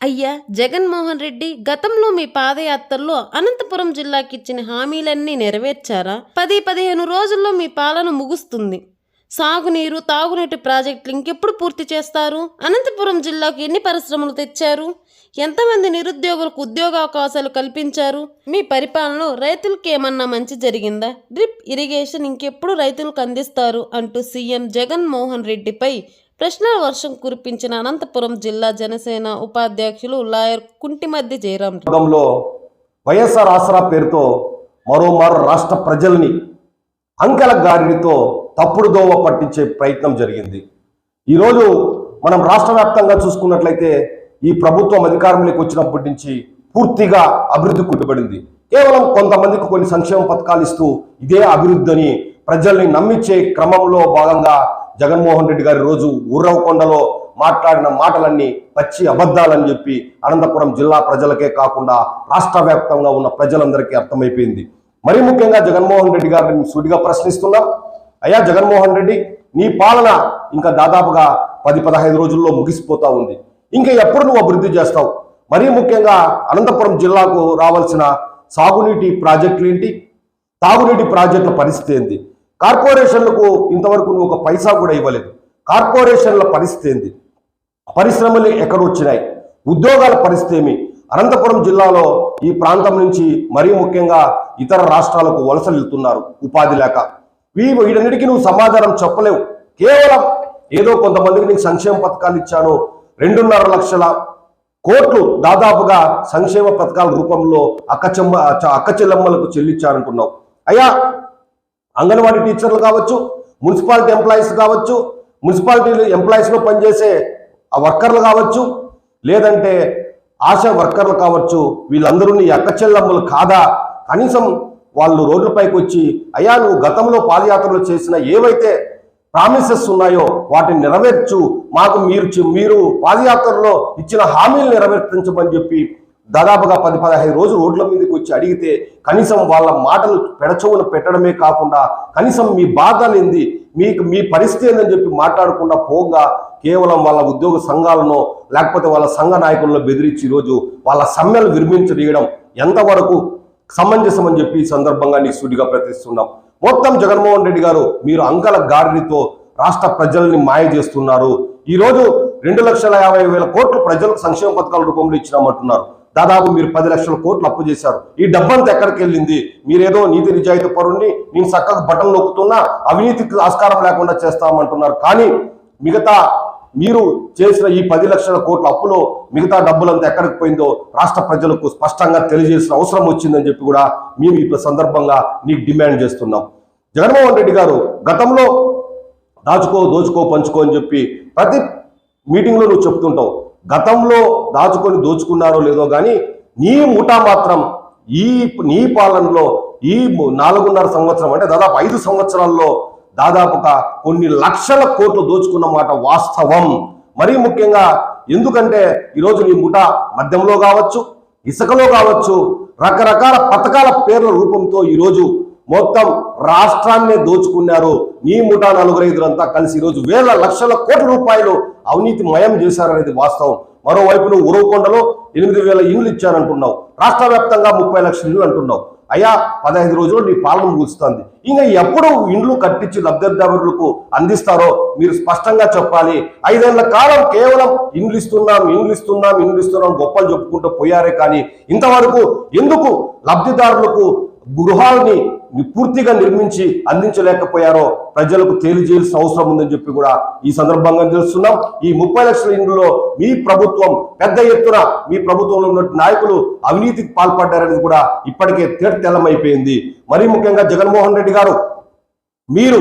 అయ్యా జగన్మోహన్ రెడ్డి గతంలో మీ పాదయాత్రలో అనంతపురం జిల్లాకి ఇచ్చిన హామీలన్నీ నెరవేర్చారా? పది పదిహేను రోజుల్లో మీ పాలన ముగుస్తుంది. సాగునీరు తాగునీటి ప్రాజెక్టులు ఇంకెప్పుడు పూర్తి చేస్తారు? అనంతపురం జిల్లాకు ఎన్ని పరిశ్రమలు తెచ్చారు? ఎంతమంది నిరుద్యోగులకు ఉద్యోగావకాశాలు కల్పించారు? మీ పరిపాలనలో రైతులకు ఏమన్నా మంచి జరిగిందా? డ్రిప్ ఇరిగేషన్ ఇంకెప్పుడు రైతులకు అందిస్తారు? అంటూ సీఎం జగన్మోహన్ రెడ్డిపై ప్రశ్నల వర్షం కురిపించిన అనంతపురం జిల్లా జనసేన ఉపాధ్యక్షులు లాయర్ కుంటిమద్ది జయరాం వైఎస్ఆర్ ఆసరా పేరుతో మరోమారు రాష్ట్ర ప్రజల్ని అంకెల గారితో తప్పుడు దోవ పట్టించే ప్రయత్నం జరిగింది. ఈరోజు మనం రాష్ట్ర వ్యాప్తంగా చూసుకున్నట్లయితే ఈ ప్రభుత్వం అధికారంలోకి వచ్చినప్పటి నుంచి పూర్తిగా అభివృద్ధి కుట్టుబడింది కేవలం కొంతమందికి కొన్ని సంక్షేమ పథకాలు ఇస్తూ ఇదే అభివృద్ధి అని ప్రజల్ని నమ్మించే క్రమంలో భాగంగా జగన్మోహన్ రెడ్డి గారి రోజు ఊర్రవకొండలో మాట్లాడిన మాటలన్నీ పచ్చి అబద్ధాలని చెప్పి అనంతపురం జిల్లా ప్రజలకే కాకుండా రాష్ట్ర వ్యాప్తంగా ఉన్న ప్రజలందరికీ అర్థమైపోయింది. మరీ ముఖ్యంగా జగన్మోహన్ రెడ్డి గారిని సూటిగా ప్రశ్నిస్తున్నాం. అయ్యా జగన్మోహన్ రెడ్డి నీ పాలన ఇంకా దాదాపుగా పది పదహైదు రోజుల్లో ముగిసిపోతా ఉంది. ఇంకా ఎప్పుడు నువ్వు అభివృద్ధి చేస్తావు? మరీ ముఖ్యంగా అనంతపురం జిల్లాకు రావాల్సిన సాగునీటి ప్రాజెక్టులు ఏంటి? తాగునీటి ప్రాజెక్టుల పరిస్థితి ఏంటి కార్పొరేషన్లకు ఇంతవరకు నువ్వు ఒక పైసా కూడా ఇవ్వలేదు. కార్పొరేషన్ల పరిస్థితి ఏంది? పరిశ్రమలు ఎక్కడ వచ్చినాయి. ఉద్యోగాల పరిస్థితి ఏమి? అనంతపురం జిల్లాలో ఈ ప్రాంతం నుంచి మరీ ముఖ్యంగా ఇతర రాష్ట్రాలకు వలసలు వెళ్తున్నారు ఉపాధి లేక. వీ వీటన్నిటికీ నువ్వు సమాధానం చెప్పలేవు. కేవలం ఏదో కొంతమందికి నీకు సంక్షేమ పథకాలు ఇచ్చాను. రెండున్నర లక్షల కోట్లు దాదాపుగా సంక్షేమ పథకాల రూపంలో అక్క చెమ్మ అక్క చెల్లెమ్మలకు చెల్లించారంటున్నావు అయ్యా అంగన్వాడీ టీచర్లు కావచ్చు మున్సిపాలిటీ ఎంప్లాయీస్ కావచ్చు మున్సిపాలిటీ ఎంప్లాయీస్లో పనిచేసే ఆ వర్కర్లు కావచ్చు లేదంటే ఆశా వర్కర్లు కావచ్చు వీళ్ళందరూ నీ అక్క చెల్లెమ్మలు కాదా? కనీసం వాళ్ళు రోడ్లపైకి వచ్చి అయ్యా నువ్వు గతంలో పాదయాత్రలు చేసిన ఏవైతే ప్రామిసెస్ ఉన్నాయో వాటిని నెరవేర్చు మాకు మీరు చె- మీరు పాదయాత్రలో ఇచ్చిన హామీలు నెరవేర్తించమని చెప్పి దాదాపుగా పది పదహైదు రోజులు రోడ్ల మీదకి వచ్చి అడిగితే కనీసం వాళ్ళ మాటలు పెడచవున పెట్టడమే కాకుండా కనీసం మీ బాధ మీకు మీ పరిస్థితి ఏందని చెప్పి మాట్లాడకుండా పోగా కేవలం వాళ్ళ ఉద్యోగ సంఘాలను లేకపోతే వాళ్ళ సంఘ నాయకులను బెదిరించి ఈరోజు వాళ్ళ సమ్మెలు విర్మించడం ఎంతవరకు సమంజసం అని చెప్పి ఈ సందర్భంగా నీ ప్రతిస్తున్నాం మొత్తం జగన్మోహన్ రెడ్డి గారు మీరు అంకల గాడితో రాష్ట్ర ప్రజల్ని మాయ చేస్తున్నారు. ఈరోజు రెండు లక్షల యాభై వేల కోట్లు ప్రజలకు సంక్షేమ పథకాల రూపంలో ఇచ్చినామంటున్నారు. దాదాపు మీరు పది లక్షల కోట్లు అప్పు చేశారు. ఈ డబ్బంతా ఎక్కడికి వెళ్ళింది? మీరేదో నీతి నిజాయితీ పరుణ్ణి నేను చక్కగా బటన్ నొక్కుతున్నా అవినీతికి ఆస్కారం లేకుండా చేస్తామంటున్నారు. కానీ మిగతా మీరు చేసిన ఈ పది లక్షల కోట్ల అప్పులో మిగతా డబ్బులంతా ఎక్కడికి పోయిందో రాష్ట్ర ప్రజలకు స్పష్టంగా తెలియజేసిన అవసరం వచ్చిందని చెప్పి కూడా మేము ఇప్పుడు సందర్భంగా నీకు డిమాండ్ చేస్తున్నాం. జగన్మోహన్ రెడ్డి గారు గతంలో దాచుకో దోచుకో పంచుకో అని చెప్పి ప్రతి మీటింగ్లో నువ్వు చెప్తుంటావు గతంలో దాచుకొని దోచుకున్నారో లేదో కానీ నీ ముఠా మాత్రం ఈ నీ పాలనలో ఈ నాలుగున్నర సంవత్సరం అంటే దాదాపు ఐదు సంవత్సరాల్లో దాదాపుగా కొన్ని లక్షల కోట్లు దోచుకున్న మాట వాస్తవం. మరీ ముఖ్యంగా ఎందుకంటే ఈరోజు నీ ముఠా మద్యంలో కావచ్చు ఇసుకలో కావచ్చు రకరకాల పథకాల పేర్ల రూపంతో ఈరోజు మొత్తం రాష్ట్రాన్ని దోచుకున్నారు. నీ ముఠా నలుగురైదులంతా కలిసి ఈరోజు వేల లక్షల కోట్ల రూపాయలు అవినీతి మయం చేశారనేది వాస్తవం. మరోవైపు నువ్వు ఉరవకొండలో ఎనిమిది వేల ఇండ్లు ఇచ్చానంటున్నావు. రాష్ట్ర వ్యాప్తంగా ముప్పై లక్షల ఇండ్లు అంటున్నావు. అయ్యా పదహైదు రోజులు నీ పాలన ముగుస్తుంది. ఇంకా ఎప్పుడు ఇండ్లు కట్టించి లబ్ధిదారులకు అందిస్తారో మీరు స్పష్టంగా చెప్పాలి. ఐదేళ్ళ కాలం కేవలం ఇండ్లు ఇస్తున్నాం ఇండ్లు ఇస్తున్నాం ఇండ్లు ఇస్తున్నాం గొప్పలు చెప్పుకుంటూ పోయారే కానీ ఇంతవరకు ఎందుకు లబ్ధిదారులకు గృహాలని పూర్తిగా నిర్మించి అందించలేకపోయారో ప్రజలకు తెలియజేయాల్సిన అవసరం ఉందని చెప్పి కూడా ఈ సందర్భంగా తెలుస్తున్నాం. ఈ ముప్పై లక్షల ఇండ్లలో మీ ప్రభుత్వం పెద్ద ఎత్తున మీ ప్రభుత్వంలో ఉన్న నాయకులు అవినీతికి పాల్పడ్డారనేది కూడా ఇప్పటికే తేటతెల్లమైపోయింది మరీ ముఖ్యంగా జగన్మోహన్ రెడ్డి గారు మీరు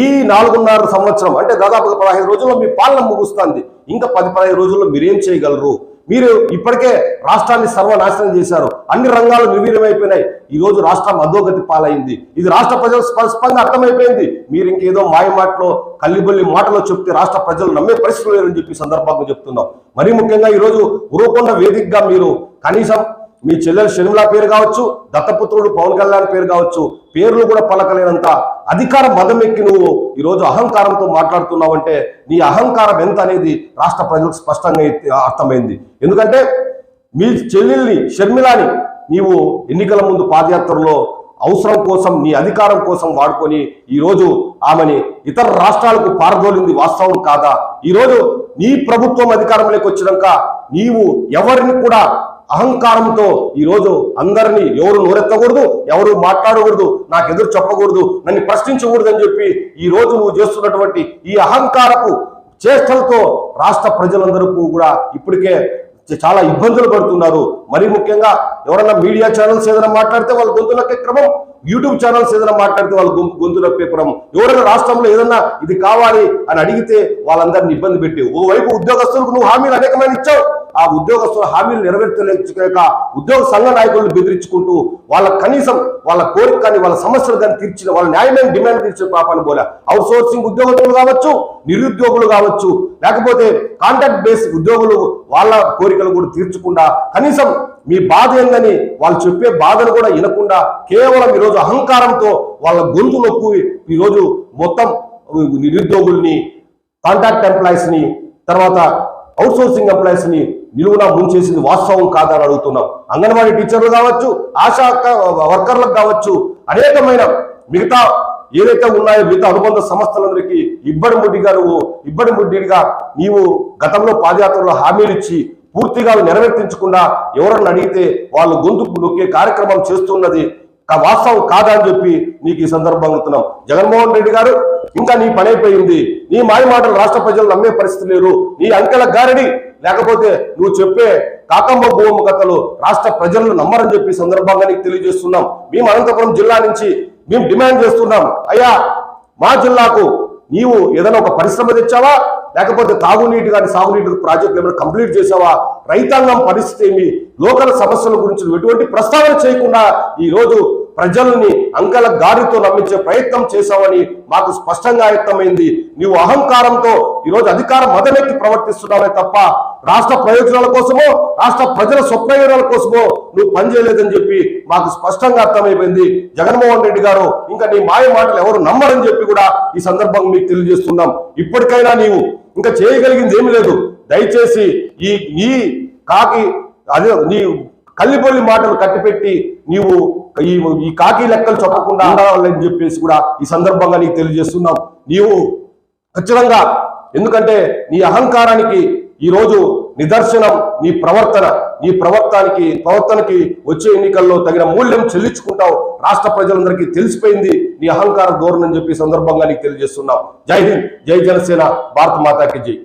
ఈ నాలుగున్నర సంవత్సరం అంటే దాదాపు పదహైదు రోజుల్లో మీ పాలన ముగుస్తుంది. ఇంకా పది పదహైదు రోజుల్లో మీరేం చేయగలరు? మీరు ఇప్పటికే రాష్ట్రాన్ని సర్వనాశనం చేశారు. అన్ని రంగాలు నిర్వీర్యమైపోయినాయి. ఈ రోజు రాష్ట్రం అధోగతి పాలైంది. ఇది రాష్ట్ర ప్రజలు స్పష్టంగా అర్థమైపోయింది. మీరు ఇంకేదో మాయ మాటలో కల్లిబొల్లి మాటలో చెప్తే రాష్ట్ర ప్రజలు నమ్మే పరిస్థితులు లేరని చెప్పి సందర్భంగా చెప్తున్నాం. మరీ ముఖ్యంగా ఈ రోజు ఉరవకొండ వేదికగా మీరు కనీసం మీ చెల్లెలు షర్మిల పేరు కావచ్చు దత్తపుత్రుడు పవన్ కళ్యాణ్ పేరు కావచ్చు పేర్లు కూడా పలకలేనంత అధికార మదం ఎక్కి నువ్వు ఈరోజు అహంకారంతో మాట్లాడుతున్నావంటే నీ అహంకారం ఎంత అనేది రాష్ట్ర ప్రజలకు స్పష్టంగా అర్థమైంది. ఎందుకంటే మీ చెల్లెల్ని షర్మిలాని నీవు ఎన్నికల ముందు పాదయాత్రలో అవసరం కోసం నీ అధికారం కోసం వాడుకొని ఈరోజు ఆమెని ఇతర రాష్ట్రాలకు పారదోలింది వాస్తవం కాదా? ఈరోజు నీ ప్రభుత్వం అధికారంలోకి వచ్చినాక నీవు ఎవరిని కూడా అహంకారంతో ఈరోజు అందరినీ ఎవరు నోరెత్తకూడదు ఎవరు మాట్లాడకూడదు నాకు ఎదురు చెప్పకూడదు నన్ను ప్రశ్నించకూడదు అని చెప్పి ఈ రోజు నువ్వు చేస్తున్నటువంటి ఈ అహంకారపు చేష్టలతో రాష్ట్ర ప్రజలందరూ కూడా ఇప్పటికే చాలా ఇబ్బందులు పడుతున్నారు. మరి ముఖ్యంగా ఎవరైనా మీడియా ఛానల్స్ ఏదైనా మాట్లాడితే వాళ్ళ గొంతు నొక్కే క్రమం యూట్యూబ్ ఛానల్స్ ఏదైనా మాట్లాడితే వాళ్ళ గొంతు నొప్పే క్రమం. ఎవరైనా రాష్ట్రంలో ఏదైనా ఇది కావాలి అని అడిగితే వాళ్ళందరినీ ఇబ్బంది పెట్టి ఓవైపు ఉద్యోగస్తులకు నువ్వు హామీలు అనేకమైన ఇచ్చావు. ఆ ఉద్యోగస్తుల హామీలు నెరవేర్చలేక ఉద్యోగ సంఘ నాయకులను బెదిరించుకుంటూ వాళ్ళ కనీసం వాళ్ళ కోరిక కానీ వాళ్ళ సమస్యలు కానీ తీర్చిన వాళ్ళ న్యాయమైన డిమాండ్ తీర్చిన పాపాన్ని పోలే. అవుట్ సోర్సింగ్ ఉద్యోగస్తులు కావచ్చు నిరుద్యోగులు కావచ్చు లేకపోతే కాంట్రాక్ట్ బేస్ ఉద్యోగులు వాళ్ళ కోరికలు కూడా తీర్చకుండా కనీసం మీ బాధ ఏందని వాళ్ళు చెప్పే బాధను కూడా వినకుండా కేవలం ఈరోజు అహంకారంతో వాళ్ళ గొంతు నొక్కు ఈరోజు మొత్తం నిరుద్యోగుల్ని కాంట్రాక్ట్ ఎంప్లాయీస్ని తర్వాత అవుట్ సోర్సింగ్ ఎంప్లాయీస్ని నిలువున ముంచేసింది వాస్తవం కాదని అడుగుతున్నాం అంగన్వాడీ టీచర్లు కావచ్చు ఆశా వర్కర్లకు కావచ్చు అనేకమైన మిగతా ఏదైతే ఉన్నాయో మిగతా అనుబంధ సంస్థలందరికీ ఇబ్బడి ముడ్డిగా నువ్వు ఇబ్బడి ముడ్డిగా నీవు గతంలో పాదయాత్రలో హామీలు ఇచ్చి పూర్తిగా నెరవేర్తించకుండా ఎవరన్నా అడిగితే వాళ్ళు గొంతుకు నొక్కే కార్యక్రమం చేస్తున్నది వాస్తవం కాదా అని చెప్పి నీకు ఈ సందర్భంగా చెప్తున్నాం జగన్మోహన్ రెడ్డి గారు ఇంకా నీ పని అయిపోయింది. నీ మాయ మాటలు రాష్ట్ర ప్రజలు నమ్మే పరిస్థితి లేరు నీ అంకెల గారడి లేకపోతే నువ్వు చెప్పే కాకంబ భూమి కథలు రాష్ట్ర ప్రజలను నమ్మరని చెప్పి సందర్భంగా నీకు తెలియజేస్తున్నాం. మేము అనంతపురం జిల్లా నుంచి మేము డిమాండ్ చేస్తున్నాం. అయ్యా మా జిల్లాకు నీవు ఏదైనా ఒక పరిశ్రమ తెచ్చావా? లేకపోతే తాగునీటి కానీ సాగునీటి ప్రాజెక్టులు ఏమైనా కంప్లీట్ చేసావా రైతాంగం పరిస్థితి ఏమి? లోకల్ సమస్యల గురించి ఎటువంటి ప్రస్తావన చేయకుండా ఈరోజు ప్రజల్ని అంకల గారితో నమ్మించే ప్రయత్నం చేశావని మాకు స్పష్టంగా వ్యక్తమైంది నీవు అహంకారంతో ఈరోజు అధికార మదమెక్కి ప్రవర్తిస్తున్నావే తప్ప రాష్ట్ర ప్రయోజనాల కోసమో రాష్ట్ర ప్రజల స్వప్రయోజనాల కోసమో నువ్వు పనిచేయలేదని చెప్పి మాకు స్పష్టంగా అర్థమైపోయింది. జగన్మోహన్ రెడ్డి గారు ఇంకా నీ మాయ మాటలు ఎవరు నమ్మరని చెప్పి కూడా ఈ సందర్భంగా మీకు తెలియజేస్తున్నాం. ఇప్పటికైనా నీవు ఇంకా చేయగలిగింది ఏమీ లేదు. దయచేసి ఈ ఈ కాకి అదే నీ కల్లిపల్లి మాటలు కట్టిపెట్టి నీవు ఈ ఈ కాకి లెక్కలు చెప్పకుండా ఉండాలని చెప్పేసి కూడా ఈ సందర్భంగా నీకు తెలియజేస్తున్నాం. నీవు ఖచ్చితంగా ఎందుకంటే నీ అహంకారానికి ఈరోజు నిదర్శనం నీ ప్రవర్తన నీ ప్రవర్తనకి ప్రవర్తనకి వచ్చే ఎన్నికల్లో తగిన మూల్యం చెల్లించుకుంటావు. రాష్ట్ర ప్రజలందరికీ తెలిసిపోయింది నీ అహంకార ధోరణి అని చెప్పి సందర్భంగా నీకు తెలియజేస్తున్నాం. జై హింద్ జై జనసేన భారత మాతాకి జై.